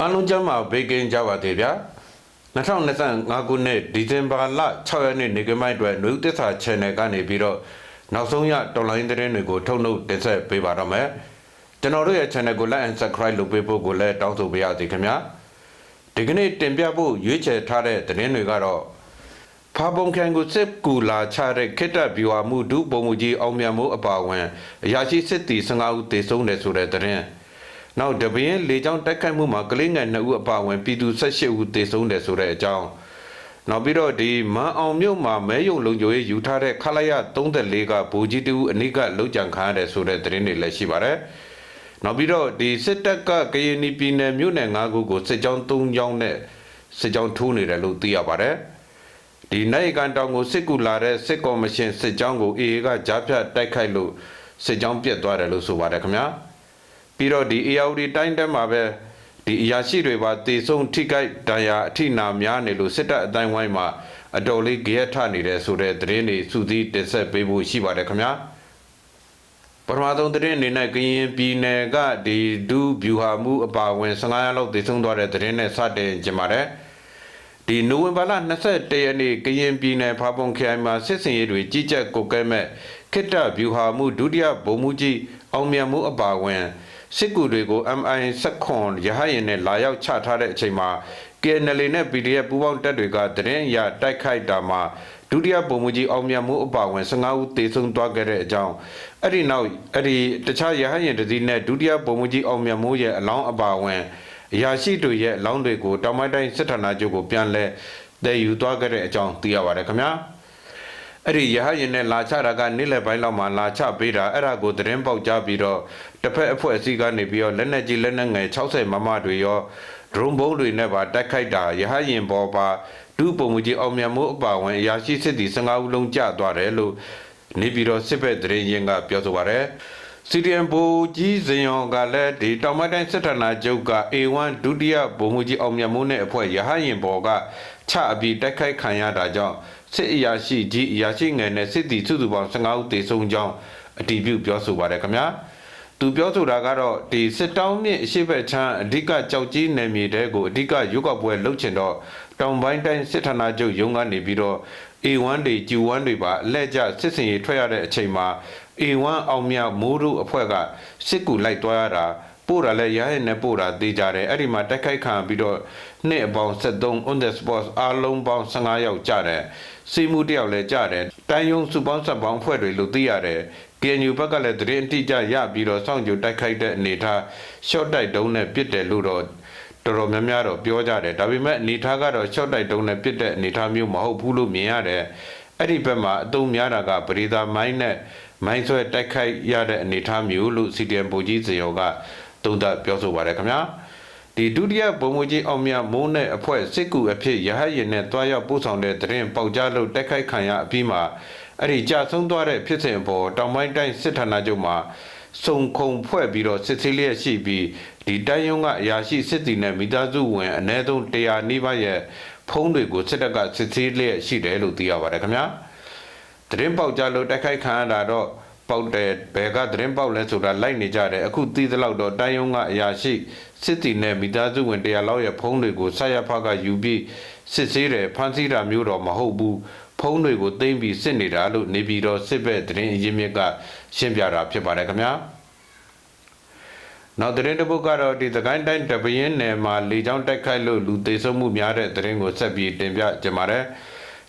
အားလုံးကျမ်းမာဘေးကင်းကြပါသေးဗျာ2025ခုနှစ်ဒီဇင်ဘာလ6ရက်နေ့နေကမိုက်အတွက် New Tissa Channel ကနေပြီးတော့နောက်ဆုံးရတော်လိုင်းသတင်းတွေကိုထုတ်နှုတ်တင်ဆက်ပေးပါတော့မယ်ကျွန်တော်တို့ရဲ့ channel ကို like and subscribe လုပ်ပေးဖို့ကိုလည်းတောင်းဆိုပါရစေခင်ဗျာဒီကနေ့တင်ပြဖို့ရွေးချယ်ထားတဲ့သတင်းတွေကတော့ဖာပုံခံကိုစစ်ကူလာချတဲ့ခိတ္တဗျူဟာမှုဒုပုံမှုကြီးအောင်မြတ်မှုအပါအဝင်အရာရှိစစ်တီ15ဦးတေဆုံးတယ်ဆိုတဲ့သတင်း နောက်တပင်းလေကြောင်းတိုက်ခိုက်မှုမှာကလေးငယ်2ဦးအပါအဝင်ပြည်သူ18ဦးတေဆုံးတယ်ဆိုတဲ့အကြောင်းနောက်ပြီးတော့ဒီမန်အောင်မြို့မှာမဲယုံလုံခြုံရေးယူထားတဲ့ခလာရ34ကဘူကြီးတူအနိကလုံကြံခံရတယ်ဆိုတဲ့သတင်းတွေလည်းရှိပါတယ်နောက်ပြီးတော့ဒီစစ်တပ်ကကရင်ပြည်နယ်မြို့နယ်5ခုကိုစစ်ကြောင်း3ကြောင်းနဲ့စစ်ကြောင်းထိုးနေတယ်လို့သိရပါတယ်ဒီနိုင်ကန်တောင်ကိုစစ်ကူလာတဲ့စစ်ကော်မရှင်စစ်ကြောင်းကိုအေအေကကြားဖြတ်တိုက်ခိုက်လို့စစ်ကြောင်းပြတ်သွားတယ်လို့ဆိုပါတယ်ခင်ဗျာ ပြီးတော့ဒီ ARD တိုင်းတက်မှာပဲဒီအရာရှိတွေပါတေဆုံးထိခိုက်ဒဏ်ရာအထိနာများနေလို့စစ်တပ်အတိုင်းဝိုင်းမှာအတော်လေးကြက်ထနေတယ်ဆိုတဲ့သတင်းတွေစုစည်းတင်ဆက်ပေးဖို့ရှိပါတယ်ခင်ဗျာပထမဆုံးသတင်းအနေနဲ့ကရင်ပြည်နယ်ကဒီဒူးဗျူဟာမှုအပါအဝင်15ရက်လောက်တေဆုံးသွားတဲ့သတင်းနဲ့စတင်ကြပါတယ်ဒီနိုဝင်ဘာလ21ရက်နေ့ကရင်ပြည်နယ်ဖာပုံခရိုင်မှာစစ်စင်ရေးတွေကြီးကြပ်ကုတ်ကဲမဲ့ခိတ္တဗျူဟာမှုဒုတိယဗိုလ်မှူးကြီးအောင်မြတ်မှုအပါအဝင် စစ်ကူတွေကို MI ဆက်ခွန်ရဟရင်နဲ့လာရောက်ချထားတဲ့အချိန်မှာ KNL နဲ့ PDF ပူးပေါင်းတပ်တွေကတရင်ရတိုက်ခိုက်တာမှာဒုတိယပုံမှုကြီးအောင်မြတ်မှုအပါအဝင်15ဦးသေဆုံးသွားခဲ့တဲ့အကြောင်းအဲ့ဒီနောက်အဲ့ဒီတခြားရဟရင်တစည်းနဲ့ဒုတိယပုံမှုကြီးအောင်မြတ်မှုရဲ့အလောင်းအပါအဝင်အရာရှိတွေရဲ့အလောင်းတွေကိုတောင်ပိုင်းတိုင်းစစ်ဌာနချုပ်ကိုပြန်လဲတည်ယူသွားခဲ့တဲ့အကြောင်းသိရပါတယ်ခင်ဗျာ အဲ့ဒီရဟရင်နဲ့လာချတာကနေ့လယ်ပိုင်းလောက်မှာလာချပေးတာအဲ့ဒါကိုသတင်းပေါက်ကြပြီးတော့တစ်ဖက်အဖွဲ့အစည်းကနေပြီးတော့လက်နက်ကြီးလက်နက်ငယ်60မမတွေရောဒရုန်းဘုံတွေနဲ့ပါတိုက်ခိုက်တာရဟရင်ပေါ်ပါဒုပုံမှုကြီးအောင်မြတ်မှုအပါဝင်အရာရှိစစ်သည်15ဦးလုံးကျသွားတယ်လို့နေပြီးတော့စစ်ဘက်သတင်းရင်းကပြောဆိုပါရယ်စီဒီအမ်ဘူကြီးဇင်ယောကလည်းဒီတောင်မတိုင်းစစ်ဌာနချုပ်က A1 ဒုတိယဗိုလ်မှူးကြီးအောင်မြတ်မိုးနဲ့အဖွဲ့ရဟရင်ဘော်ကချအပြီးတိုက်ခိုက်ခံရတာကြောင့် စစ်အရာရှိကြီးအရာရှိငယ်နဲ့စစ်တီစုစုပေါင်း15ဦးသေဆုံးကြောင်းအတည်ပြုပြောဆိုပါတယ်ခင်ဗျာသူပြောဆိုတာကတော့ဒီစစ်တောင်းမြင့်အရှိဘက်ချမ်းအဓိကကြောက်ကြီးနယ်မြေတဲကိုအဓိကရုပ်ကပွဲလှုပ်ချင်တော့တောင်ပိုင်းတိုင်းစစ်ဌာနချုပ်ရုံးကနေပြီးတော့ A1 တွေ Q1 တွေပါအလက်ကျစစ်စင်ရေးထွက်ရတဲ့အချိန်မှာ A1 အောင်မြမိုးတို့အဖွဲ့ကစစ်ကူလိုက်သွားရတာ ပို့တာလဲရဟရင်နဲ့ပို့တာသေးကြတယ်အဲ့ဒီမှာတက်ခိုက်ခံပြီးတော့နှစ်အပေါင်း73 on the spot အားလုံးပေါင်း15ယောက်ကြတယ်စီမှုတယောက်လည်းကြတယ်တိုင်းယုံစုပေါင်းဆက်ပေါင်းဖွဲ့တွေလို့သိရတယ် KNU ဘက်ကလည်းသတင်းအတိအကျရပြီးတော့စောင့်ကြိုတိုက်ခိုက်တဲ့အနေထား short တိုက်တုံးနဲ့ပစ်တယ်လို့တော့တော်တော်များများတော့ပြောကြတယ်ဒါပေမဲ့အနေထားကတော့ short တိုက်တုံးနဲ့ပစ်တဲ့အနေထားမျိုးမဟုတ်ဘူးလို့မြင်ရတယ်အဲ့ဒီဘက်မှာအတုံးများတာကပရိသာမိုင်းနဲ့မိုင်းဆွဲတိုက်ခိုက်ရတဲ့အနေထားမျိုးလို့ CDM ဗိုလ်ကြီးစရောက သုံးသပ်ပြောဆိုပါတယ်ခင်ဗျာဒီဒုတိယဗိုလ်မှူးကြီးအောင်မြတ်မိုးနဲ့အဖွဲ့စစ်ကူအဖြစ်ရဟရင်နဲ့တွားရောက်ပို့ဆောင်တဲ့တရင်ပေါက်ကြားလို့တိုက်ခိုက်ခံရအပြီးမှာအဲ့ဒီကြာဆုံးသွားတဲ့ဖြစ်စဉ်အပေါ်တောင်ပိုင်းတိုင်းစစ်ဌာနချုပ်မှာစုံခုံဖွဲ့ပြီးတော့စစ်ဆေးလျက်ရှိပြီးဒီတိုင်းရုံးကအရာရှိစစ်တီနဲ့မိသားစုဝင်အ ਨੇ ဆုံး100နီးပါးရဲ့ဖုံးတွေကိုစစ်တပ်ကစစ်ဆေးလျက်ရှိတယ်လို့သိရပါတယ်ခင်ဗျာတရင်ပေါက်ကြားလို့တိုက်ခိုက်ခံရတာတော့ ပေါက်တယ်ဘယ်ကသတင်းပေါက်လဲဆိုတာလိုက်နေကြတယ်အခုသိသလောက်တော့တိုင်းယုံကအရာရှိစစ်တီနဲ့မိသားစုဝင်တရားလောက်ရဲ့ဖုန်းတွေကိုဆက်ရဖကယူပြီးစစ်ဆေးတယ်ဖမ်းဆီးတာမျိုးတော့မဟုတ်ဘူးဖုန်းတွေကိုသိမ်းပြီးစစ်နေတာလို့နေပြီးတော့စစ်ဘက်သတင်းအရင်းမြစ်ကရှင်းပြတာဖြစ်ပါတယ်ခင်ဗျာနောက်သတင်းတစ်ပုဒ်ကတော့ဒီသကိုင်းတိုင်းတပင်းနယ်မှာလေကြောင်းတိုက်ခိုက်လို့လူသေဆုံးမှုများတဲ့သတင်းကိုဆက်ပြီးတင်ပြကြပါမယ်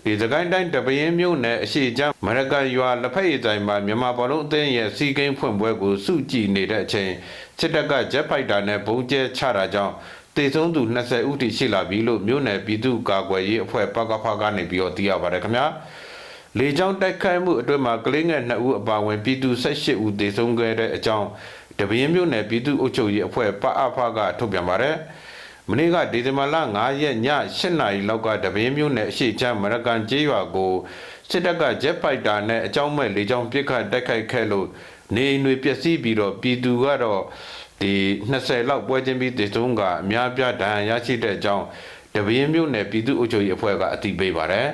ဒီသကိုင်းတိုင်းတပင်းမြို့နယ်အရှိချမ်းမရကန်ရွာလက်ဖက်ရည်တိုင်းမှာမြန်မာဘောလုံးအသင်းရဲ့စီကိန်းဖွင့်ပွဲကိုစုကြည်နေတဲ့အချိန်စစ်တပ်ကဂျက်ဖိုက်တာနဲ့ဘုံကျဲချတာကြောင့်တေဆုံးသူ20ဦးထိရှိလာပြီလို့မြို့နယ်ပြည်သူ့ကာကွယ်ရေးအဖွဲ့ပကဖကနေပြီးတော့သိရပါတယ်ခင်ဗျာလေကြောင်းတိုက်ခိုက်မှုအတွင်းမှာကလေးငယ်2ဦးအပါအဝင်ပြည်သူ18ဦးသေဆုံးခဲ့တဲ့အကြောင်းတပင်းမြို့နယ်ပြည်သူ့အုပ်ချုပ်ရေးအဖွဲ့ပအဖကထုတ်ပြန်ပါတယ် မနေ့ကဒီဇင်ဘာလ9ရက်ည8နာရီလောက်ကတပင်းမြို့နယ်အရှိချမ်းမရကန်ကျေးရွာကိုစစ်တပ်ကဂျက်ဖိုက်တာနဲ့အကြောင်းမဲ့လေကြောင်းပစ်ခတ်တိုက်ခိုက်ခဲ့လို့နေအိမ်တွေပျက်စီးပြီးတော့ပြည်သူကတော့ဒီ20လောက်ပွဲချင်းပြီးတည်ဆုံးကအများပြဒဏ်ရာရရှိတဲ့အကြောင်းတပင်းမြို့နယ်ပြည်သူ့အုပ်ချုပ်ရေးအဖွဲ့ကအသိပေးပါတယ်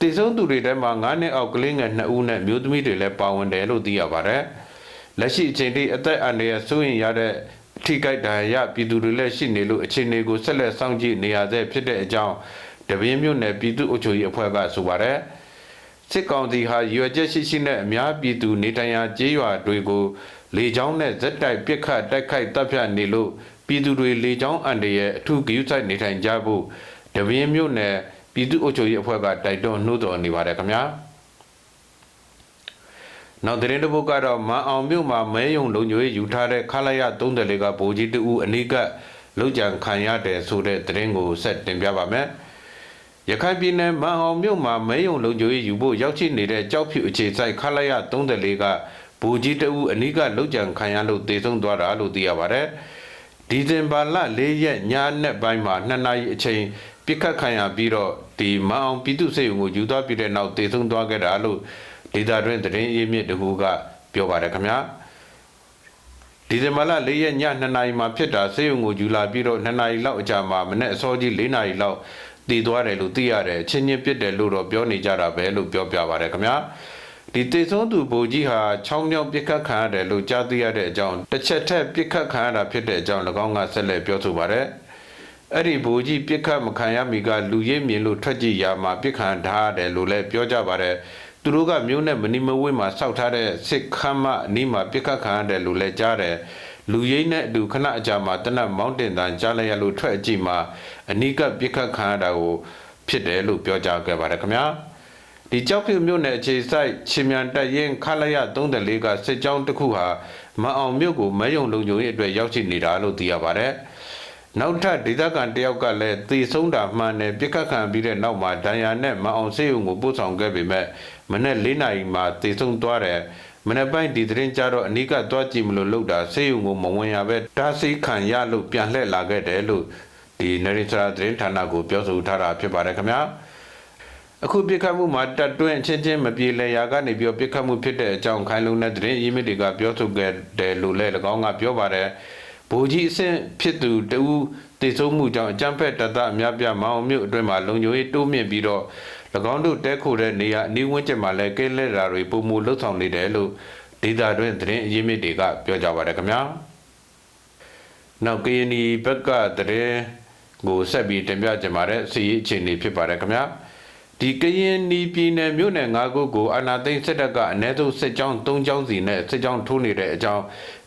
တည်ဆုံးသူတွေထဲမှာ9နှစ်အောက်ကလေးငယ်2ဦးနဲ့မျိုးသမီးတွေလည်းပါဝင်တယ်လို့သိရပါတယ်လက်ရှိအချိန်ထိအသက်အန္တရာယ်စိုးရင်ရတဲ့အ ထိကိုက်တန်ရပြည်သူတွေလည်းရှိနေလို့အခြေအနေကိုဆက်လက်စောင့်ကြည့်နေရဆဲဖြစ်တဲ့အကြောင်းတပင်းမြို့နယ်ပြည်သူ့အုပ်ချုပ်ရေးအဖွဲ့ကဆိုပါတယ်စစ်ကောင်စီဟာရွယ်ချက်ရှိရှိနဲ့အများပြည်သူနေထိုင်ရာကျေးရွာတွေကိုလေကြောင်းနဲ့ဇက်တိုက်ပစ်ခတ်တိုက်ခိုက်တပ်ဖြတ်နေလို့ပြည်သူတွေလေကြောင်းအန်တရဲ့အထူးဂရုစိုက်နေထိုင်ကြဖို့တပင်းမြို့နယ်ပြည်သူ့အုပ်ချုပ်ရေးအဖွဲ့ကတိုက်တွန်းနှိုးဆော်နေပါတယ်ခင်ဗျာ နောက်သတင်းတစ်ပုဒ်ကတော့မန်အောင်မြို့မှာမဲယုံလုံညွေယူထားတဲ့ခလာရ34ကဗိုလ်ကြီးတူအနိကလုံကြံခံရတယ်ဆိုတဲ့သတင်းကိုဆက်တင်ပြပါမယ်။ရခိုင်ပြည်နယ်မန်အောင်မြို့မှာမဲယုံလုံညွေယူဖို့ရောက်ရှိနေတဲ့ကြောက်ဖြူအခြေဆိုင်ခလာရ34ကဗိုလ်ကြီးတူအနိကလုံကြံခံရလို့တေဆုံးသွားတာလို့သိရပါတယ်။ဒီဇင်ဘာလ၄ရက်ညနေပိုင်းမှာ2နာရီအချိန်ပြစ်ခတ်ခံရပြီးတော့ဒီမန်အောင်ပြည်သူ့စေယုံကိုယူသွားပြီးတဲ့နောက်တေဆုံးသွားခဲ့တာလို့ ဒေတာတွင်သတင်းရင်းမြစ်တကူကပြောပါတယ်ခင်ဗျာဒီဇင်ဘာလ၄ရက်ည2နာရီမှာဖြစ်တာစေယုံကိုယူလာပြီးတော့2နာရီလောက်အကြာမှာမနေ့အစောကြီး4နာရီလောက်တည်သွားတယ်လို့သိရတယ်အချင်းချင်းပြစ်တယ်လို့တော့ပြောနေကြတာပဲလို့ပြောပြပါတယ်ခင်ဗျာဒီတေဆုံးသူဗိုလ်ကြီးဟာချောင်းမြောင်းပြစ်ခတ်ခံရတယ်လို့ကြားသိရတဲ့အကြောင်းတစ်ချက်ထက်ပြစ်ခတ်ခံရတာဖြစ်တဲ့အကြောင်း၎င်းကဆက်လက်ပြောဆိုပါတယ်အဲ့ဒီဘူကြီးပြစ်ခတ်မခံရမီကလူရိပ်မြင်လို့ထွက်ကြည့်ရမှာပြစ်ခံထားရတယ်လို့လည်းပြောကြပါတယ် သူတို့ကမျိုးနဲ့မနီမဝေးမှာစောက်ထားတဲ့စစ်ခမ်းမအနီးမှာပြစ်ခတ်ခံရတယ်လို့လည်းကြားတယ်လူရိပ်နဲ့အတူခဏအကြာမှာတနတ်မောင်းတင်တန်ကြားလိုက်ရလို့ထွက်အကြည့်မှာအနီးကပြစ်ခတ်ခံရတာကိုဖြစ်တယ်လို့ပြောကြားခဲ့ပါတယ်ခင်ဗျာဒီကြောက်ဖြူမြို့နယ်အခြေဆိုင်ချင်းမြန်တက်ရင်ခလာရ34ကစစ်ကြောင်းတစ်ခုဟာမအောင်မြို့ကိုမဲယုံလုံခြုံရေးအတွက်ရောက်ရှိနေတာလို့သိရပါတယ်။ နောက်ထပ်ဒေသခံတယောက်ကလည်းသေဆုံးတာမှန်တယ်ပြစ်ခတ်ခံပြီးတဲ့နောက်မှာဒဏ်ရာနဲ့မအောင်စေးုံကိုပို့ဆောင်ခဲ့ပေမဲ့မနေ့၄နာရီမှာသေဆုံးသွားတယ်။မနေ့ပိုင်းဒီသတင်းကြတော့အနိကသွားကြည့်မလို့လောက်တာစေးုံကိုမဝင်ရပဲတားဆီးခံရလို့ပြန်လှည့်လာခဲ့တယ်လို့ဒီနရိစရာသတင်းဌာနကိုပြောဆိုထားတာဖြစ်ပါတယ်ခင်ဗျာ။အခုပြစ်ခတ်မှုမှာတက်တွင်းအချင်းချင်းမပြေလည်ရာကနေပြီးပြစ်ခတ်မှုဖြစ်တဲ့အကြောင်းခိုင်လုံတဲ့သတင်းရင်းမြစ်တွေကပြောဆိုခဲ့တယ်လို့လည်း၎င်းကပြောပါတယ်။ ဗိုလ်ကြီးအဆင့်ဖြစ်သူတဦးတည်ဆုံးမှုကြောင့်အကြမ်းဖက်တပ်သားအများပြားမောင်မြို့အတွင်းမှာလုံခြုံရေးတိုးမြင့်ပြီးတော့၎င်းတို့တဲခိုတဲ့နေရာအနီးဝန်းကျင်မှာလည်းကဲလဲတာတွေပုံမူလှုပ်ဆောင်နေတယ်လို့ဒေတာတွင်သတင်းအရင်းမြစ်တွေကပြောကြပါတယ်ခင်ဗျာ။နောက်ကရင်ဒီဘက်ကသတင်းကိုဆက်ပြီးတင်ပြကြပါတဲ့စီရေးအခြေအနေဖြစ်ပါတယ်ခင်ဗျာ။ ဒီကရင်နီပြည်နယ်မြို့နယ်၅ခုကိုအာဏာသိမ်းစစ်တပ်ကအ ਨੇ ဆုံးစစ်ကြောင်း၃ကြောင်းစီနဲ့စစ်ကြောင်းထိုးနေတဲ့အကြောင်း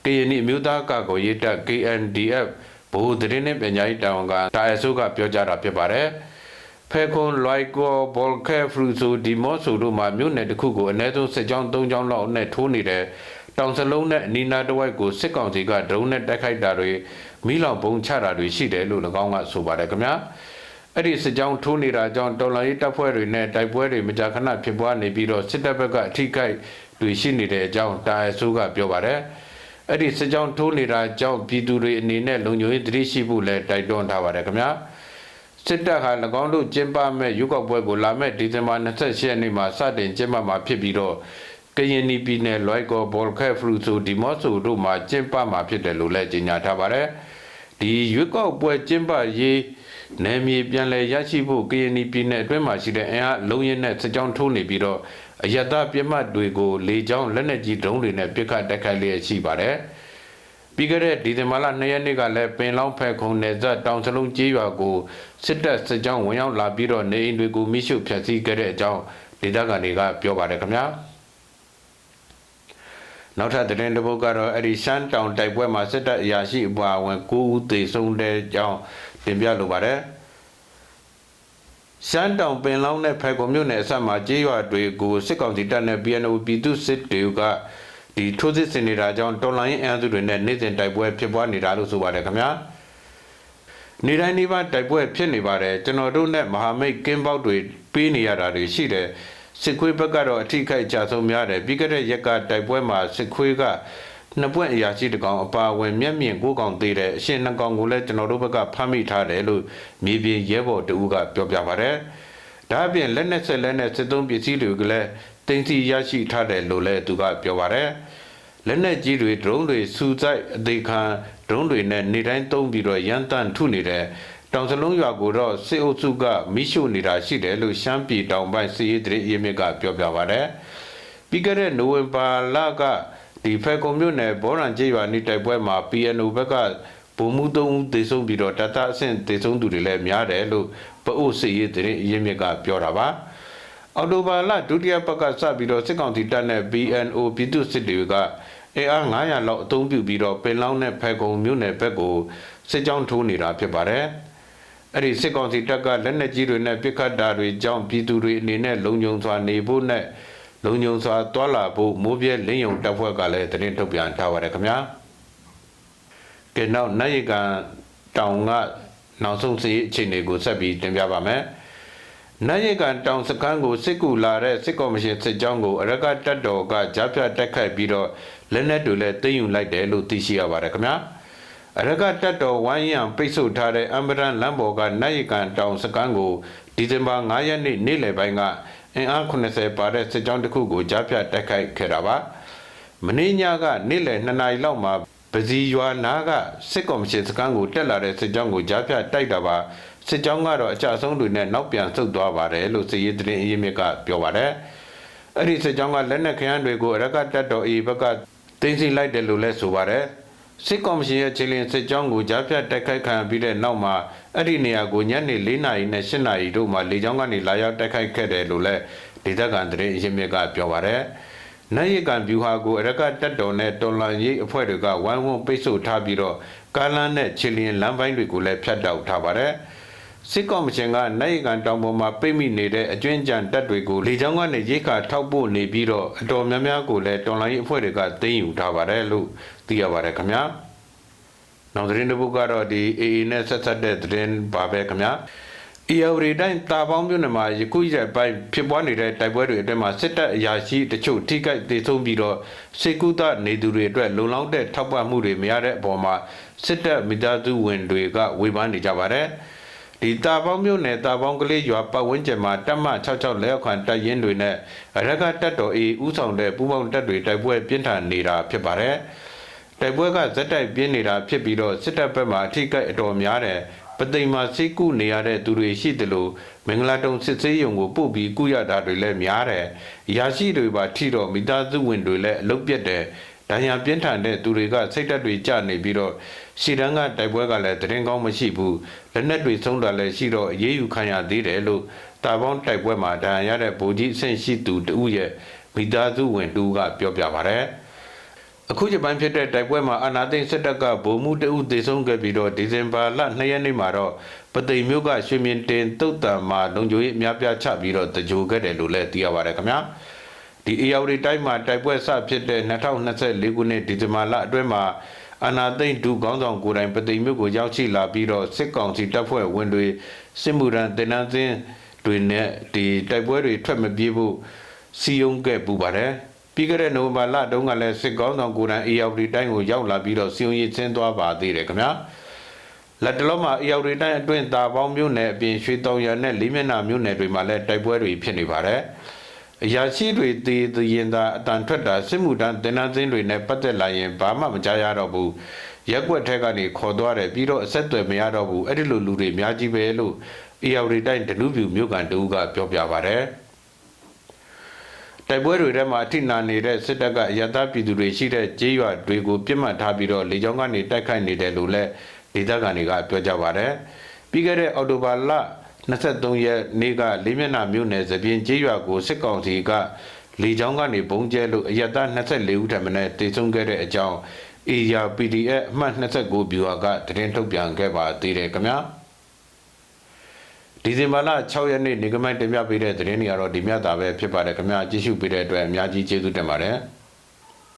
ကရင်နီမြို့သားကာကွယ်ရေးတပ် KNDF ဘိုးသတင်းနဲ့ပြန်ကြားရေးတာဝန်ကတာအစိုးကပြောကြားတာဖြစ်ပါတယ်။ဖဲခွန်လိုက်ကောဘောလ်ကဲဖရူဆိုဒီမော့ဆိုတို့မှာမြို့နယ်တစ်ခုကိုအ ਨੇ ဆုံးစစ်ကြောင်း၃ကြောင်းလောက်နဲ့ထိုးနေတဲ့တောင်စလုံးနဲ့အနီးနားတစ်ဝိုက်ကိုစစ်ကောင်စီကဒရုန်းနဲ့တိုက်ခိုက်တာတွေမိလောင်ပုံချတာတွေရှိတယ်လို့၎င်းကဆိုပါတယ်ခင်ဗျာ။ အဲ့ဒီစစ်ကြောင်းထိုးနေတာကြောင့်တော်လှန်ရေးတပ်ဖွဲ့တွေနဲ့တိုက်ပွဲတွေမကြာခဏဖြစ်ပွားနေပြီးတော့စစ်တပ်ဘက်ကအထိခိုက်တွေရှိနေတဲ့အကြောင်းတာအစိုးကပြောပါတယ်။အဲ့ဒီစစ်ကြောင်းထိုးနေတာကြောင့်ပြည်သူတွေအနေနဲ့လုံခြုံရေးသတိရှိဖို့လည်းတိုက်တွန်းထားပါတယ်ခင်ဗျာ။စစ်တပ်ဟာ၎င်းတို့ကျင်းပမဲ့ရုပ်ောက်ပွဲကိုလာမဲ့ဒီဇင်ဘာ28ရက်နေ့မှာစတင်ကျင်းပမှာဖြစ်ပြီးတော့ကရင်ပြည်နယ်လွိုက်ကောဘော်လ်ခဲဖရူဆိုဒီမော့ဆိုတို့မှာကျင်းပမှာဖြစ်တယ်လို့လည်းကြေညာထားပါတယ်။ဒီရွေးကောက်ပွဲကျင်းပရေး နယ်မြေပြန်လည်ရရှိဖို့ကရင်ပြည်နယ်အတွင်းမှာရှိတဲ့အင်အားလုံးရင်နဲ့စကြောင်းထိုးနေပြီးတော့အယတပြစ်မှတ်တွေကိုလေကြောင်းလက်နက်ကြီးဒုံးတွေနဲ့ပစ်ခတ်တိုက်ခိုက်လျက်ရှိပါတယ်။ပြီးခဲ့တဲ့ဒီဇင်ဘာလ2ရက်နေ့ကလည်းပင်လောင်းဖက်ခုံနယ်စပ်တောင်စလုံးကျေးရွာကိုစစ်တပ်စစ်ကြောင်းဝင်ရောက်လာပြီးတော့နေအိမ်တွေကိုမိရှုဖျက်ဆီးခဲ့တဲ့အကြောင်းဒေသခံတွေကပြောပါတယ်ခင်ဗျာ။နောက်ထပ်သတင်းတစ်ပုဒ်ကတော့အဲ့ဒီရှမ်းတောင်တိုက်ပွဲမှာစစ်တပ်အရာရှိအပွားဝင်9ဦးသေဆုံးတဲ့အကြောင်းတင်ပြလိုပါတယ် ရှမ်းတောင်ပင်လောင်းနဲ့ဖဲခုံမြို့နယ်အစပ်မှာကြေးရွာတွေကိုစစ်ကောင်စီတပ်နဲ့ BNO ပြည်သူစစ်တွေကဒီထိုးစစ်ဆင်နေတာကြောင့်တော်လိုင်းအင်အားစုတွေနဲ့နေ့စဉ်တိုက်ပွဲဖြစ်ပွားနေတာလို့ဆိုပါတယ်ခင်ဗျာနေတိုင်းနေပါတိုက်ပွဲဖြစ်နေပါတယ်ကျွန်တော်တို့နဲ့မဟာမိတ်ကင်းပေါက်တွေပေးနေရတာတွေရှိတယ်စစ်ခွေးဘက်ကတော့အထိခိုက်ကြဆုံးများတယ်ပြီးခဲ့တဲ့ရက်ကတိုက်ပွဲမှာစစ်ခွေးက နှစ်ပွင့်အရာရှိတကောင်အပါဝင်မျက်မြင်ကိုကောင်သေးတဲ့အရှင်နှစ်ကောင်ကိုလည်းကျွန်တော်တို့ဘက်ကဖမ်းမိထားတယ်လို့မြေပြင်ရဲဘော်တဦးကပြောပြပါတယ်။ဒါအပြင်လက်နက်ဆက်လက်နက်စစ်သုံးပစ္စည်းတွေကလည်းတင်စီရရှိထားတယ်လို့လည်းသူကပြောပါတယ်။လက်နက်ကြီးတွေဒရုန်းတွေစူစိုက်အသေးခံဒရုန်းတွေနဲ့နေတိုင်းသုံးပြီးတော့ရန်တန့်ထုနေတဲ့တောင်စလုံးရွာကိုတော့စစ်အုပ်စုကမိရှို့နေတာရှိတယ်လို့ရှမ်းပြည်တောင်ပိုင်းစစ်ရေးတရေအမြစ်ကပြောပြပါတယ်။ပြီးခဲ့တဲ့နိုဝင်ဘာလက ဒီဖဲကုံမြို့နယ်ဘောရန်ကျေးရွာနေတိုက်ပွဲမှာ PNO ဘက်ကဗိုလ်မှူးသုံးဦးသေဆုံးပြီးတော့တတအဆင့်သေဆုံးသူတွေလည်းများတယ်လို့ပအို့စစ်ရေးတရင်အရင်းမြစ်ကပြောတာပါအော်တိုဘာလဒုတိယပတ်ကစပြီးတော့စစ်ကောင်စီတပ်နဲ့ BNO ပြည်သူစစ်တွေကအေအား900လောက်အသုံးပြုပြီးတော့ပင်လောင်းနဲ့ဖဲကုံမြို့နယ်ဘက်ကိုစစ်ကြောင်းထိုးနေတာဖြစ်ပါတယ်အဲ့ဒီစစ်ကောင်စီတပ်ကလက်နက်ကြီးတွေနဲ့ပစ်ခတ်တာတွေကြောင့်ပြည်သူတွေအနေနဲ့လုံခြုံစွာနေဖို့နဲ့ လုံခြုံစွာတွာလာဖို့မိုးပြဲလင်းယုံတပ်ဖွဲ့ကလည်းတရင်ထုတ်ပြန်ထားပါတယ်ခင်ဗျာကဲနောက်နိုင်ရကန်တောင်ကနောက်ဆုံးစီအခြေအနေကိုဆက်ပြီးတင်ပြပါမယ်နိုင်ရကန်တောင်စခန်းကိုစစ်ကူလာတဲ့စစ်ကော်မရှင်စစ်ကြောင်းကိုအရကတပ်တော်ကကြားဖြတ်တက်ခိုက်ပြီးတော့လက်နက်တွေလည်းသိမ်းယူလိုက်တယ်လို့သိရှိရပါတယ်ခင်ဗျာအရကတက်တော်ဝိုင်းရန်ပိတ်ဆို့ထားတဲ့အမ်ဘရန်လမ်းပေါ်ကနိုင်ရကန်တောင်စကန်းကိုဒီဇင်ဘာ9ရက်နေ့နေ့လယ်ပိုင်းက အင်အား80ပါတဲ့စစ်ကြောင်းတစ်ခုကိုကြားဖြတ်တိုက်ခိုက်ခဲ့တာပါမင်းညကနေ့လယ်2နာရီလောက်မှာပစီရွာနာကစစ်ကော်မရှင်စကန်းကိုတက်လာတဲ့စစ်ကြောင်းကိုကြားဖြတ်တိုက်တာပါစစ်ကြောင်းကတော့အကြအဆုံးတွေနဲ့နောက်ပြန်ဆုတ်သွားပါတယ်လို့စစ်ရေးသတင်းအရင်းမြစ်ကပြောပါတယ်အဲ့ဒီစစ်ကြောင်းကလက်နက်ခဲယမ်းတွေကိုအရကတက်တော်အေဘက်ကတင်စီလိုက်တယ်လို့လည်းဆိုပါတယ် စစ်ကော်မရှင်ရဲ့ခြေလင်းစစ်ကြောင်းကိုကြားဖြတ်တိုက်ခိုက်ခံပြီးတဲ့နောက်မှာအဲ့ဒီနေရာကိုညနေ4နာရီနဲ့8နာရီတို့မှာလေကြောင်းကနေလာရောက်တိုက်ခိုက်ခဲ့တယ်လို့လည်းဒေသခံသတင်းအရင်းမြစ်ကပြောပါရယ်။နိုင်ရကန်ဗျူဟာကိုအရကတက်တော်နဲ့တော်လန်ရေးအဖွဲ့တွေကဝိုင်းဝန်းပိတ်ဆို့ထားပြီးတော့ကားလန်းနဲ့ခြေလင်းလမ်းပိုင်းတွေကိုလည်းဖျက်တောက်ထားပါရယ်။ စစ်ကော်မရှင်ကနိုင်ရကန်တောင်ပေါ်မှာပိတ်မိနေတဲ့အကျွင်းကြံတပ်တွေကိုလေကြောင်းကနေရိတ်ခါထောက်ပို့နေပြီးတော့အတော်များများကိုလည်းတော်လိုင်းအဖွဲ့တွေကသိမ်းယူထားပါတယ်လို့သိရပါတယ်ခင်ဗျာ။နောက်သတင်းတစ်ပုဒ်ကတော့ဒီ AA နဲ့ဆက်ဆက်တဲ့သတင်းပါပဲခင်ဗျာ။ EOR တိုင်းတာပေါင်းမြို့နယ်မှာယခုရက်ပိုင်းဖြစ်ပွားနေတဲ့တိုက်ပွဲတွေအတွင်းမှာစစ်တပ်အရာရှိတချို့ထိခိုက်ဒေဆုံးပြီးတော့စေကုသနေသူတွေအတွက်လုံလောက်တဲ့ထောက်ပံ့မှုတွေမရတဲ့အပေါ်မှာစစ်တပ်မိသားစုဝင်တွေကဝေဖန်နေကြပါတယ်။ ဒီတာပေါင်းမြို့နယ်တာပေါင်းကလေးရွာပတ်ဝန်းကျင်မှာတပ်မ66လက်အောက်ခံတပ်ရင်းတွေနဲ့အရကတပ်တော်အေးဥဆောင်တဲ့ပူးပေါင်းတပ်တွေတိုက်ပွဲပြင်းထန်နေတာဖြစ်ပါတယ်။တိုက်ပွဲကဇက်တိုက်ပြင်းနေတာဖြစ်ပြီးတော့စစ်တပ်ဘက်မှအထိကိတ်အတော်များတယ်ပသိမ်မှာစိတ်ကူနေရတဲ့သူတွေရှိတယ်လို့မင်္ဂလာတုံစစ်စေးရုံကိုပို့ပြီးကုရတာတွေလည်းများတယ်။ရာရှိတွေပါထိတော့မိသားစုဝင်တွေလည်းအလုတ်ပြတ်တယ်။ ဒဏ်ရာပြင်းထန်တဲ့သူတွေကစိတ်ဓာတ်တွေကျနေပြီးတော့ရှီတန်းကတိုက်ပွဲကလည်းတရင်ကောင်းမရှိဘူးလက်နက်တွေဆုံးတာလည်းရှိတော့အေးအေးယူခံရသေးတယ်လို့တာပေါင်းတိုက်ပွဲမှာဒဏ်ရာရတဲ့ဗိုလ်ကြီးအဆင့်ရှိသူတဦးရဲ့မိသားစုဝင်တူကပြောပြပါဗျာအခုချက်ပိုင်းဖြစ်တဲ့တိုက်ပွဲမှာအာနာသိန်းစစ်တပ်ကဗိုလ်မှူးတဦးသေဆုံးခဲ့ပြီးတော့ဒီဇင်ဘာလ2ရက်နေ့မှာတော့ပသိမ်မြို့ကရွှေမြင့်တင်တုတ်တံမှာလုံခြုံရေးအများပြားချပြီးတော့တကြိုခဲ့တယ်လို့လည်းသိရပါတယ်ခင်ဗျာ ဒီအေယာဝတီတိုင်းမှာတိုက်ပွဲဆဖြစ်တဲ့2024ခုနှစ်ဒီဇင်ဘာလအတွင်းမှာအာနာသိန်းဒုခေါင်းဆောင်ကိုယ်တိုင်ပသိမ်မြို့ကိုရောက်ရှိလာပြီးတော့စစ်ကောင်စီတပ်ဖွဲ့ဝင်တွေစစ်မှုရန်တင်နန်းစင်းတွေနဲ့ဒီတိုက်ပွဲတွေထွက်မပြေးဖို့စီယုံခဲ့ပူပါတယ်ပြီးခဲ့တဲ့နိုဝင်ဘာလတုန်းကလည်းစစ်ကောင်းဆောင်ကိုယ်တိုင်အေယာဝတီတိုင်းကိုရောက်လာပြီးတော့စီယုံရေးဆင်းသွားပါသေးတယ်ခင်ဗျာလက်တလုံးမှာအေယာဝတီတိုင်းအတွင်းတာပေါင်းမြို့နယ်အပြင်ရွှေတောင်ရနဲ့လေးမျက်နှာမြို့နယ်တွေမှာလည်းတိုက်ပွဲတွေဖြစ်နေပါတယ် အရာရှိတွေတည်တည်ရင်သာအတန်ထွက်တာစစ်မှုထမ်းတင်နန်းစင်းတွေနဲ့ပတ်သက်လာရင်ဘာမှမကြားရတော့ဘူးရက်ွက်ထက်ကနေခေါ်သွားတယ်ပြီးတော့အဆက်အသွယ်မရတော့ဘူးအဲ့ဒီလိုလူတွေအများကြီးပဲလို့အေယာဝတီတိုင်းဒနုပြူမြို့ကန်တူကပြောပြပါတယ်တိုက်ပွဲတွေထဲမှာအထိနာနေတဲ့စစ်တပ်ကရတပြည်သူတွေရှိတဲ့ကျေးရွာတွေကိုပြစ်မှတ်ထားပြီးတော့လေကြောင်းကနေတိုက်ခိုက်နေတယ်လို့လည်းဒေသခံတွေကပြောကြပါတယ်ပြီးခဲ့တဲ့အော်တိုဘာလ 23ရက်နေ့ကလေးမျက်နှာမြို့နယ်သပြင်းကျေးရွာကိုစစ်ကောင်စီကလေကြောင်းကနေဘုံကျဲလို့အရတ24ဦးထပ်မံတေဆုံးခဲ့တဲ့အကြောင်းအေယာ PDF အမှတ်29ဗျူဟာကသတင်းထုတ်ပြန်ခဲ့ပါသေးတယ်ခင်ဗျာဒီဇင်ဘာလ6ရက်နေ့နေကမိုင်းတင်ပြပေးတဲ့သတင်းတွေကတော့ဒီမြတ်တာပဲဖြစ်ပါတယ်ခင်ဗျာကြည့်ရှုပေးတဲ့အတွက်အများကြီးကျေးဇူးတင်ပါတယ်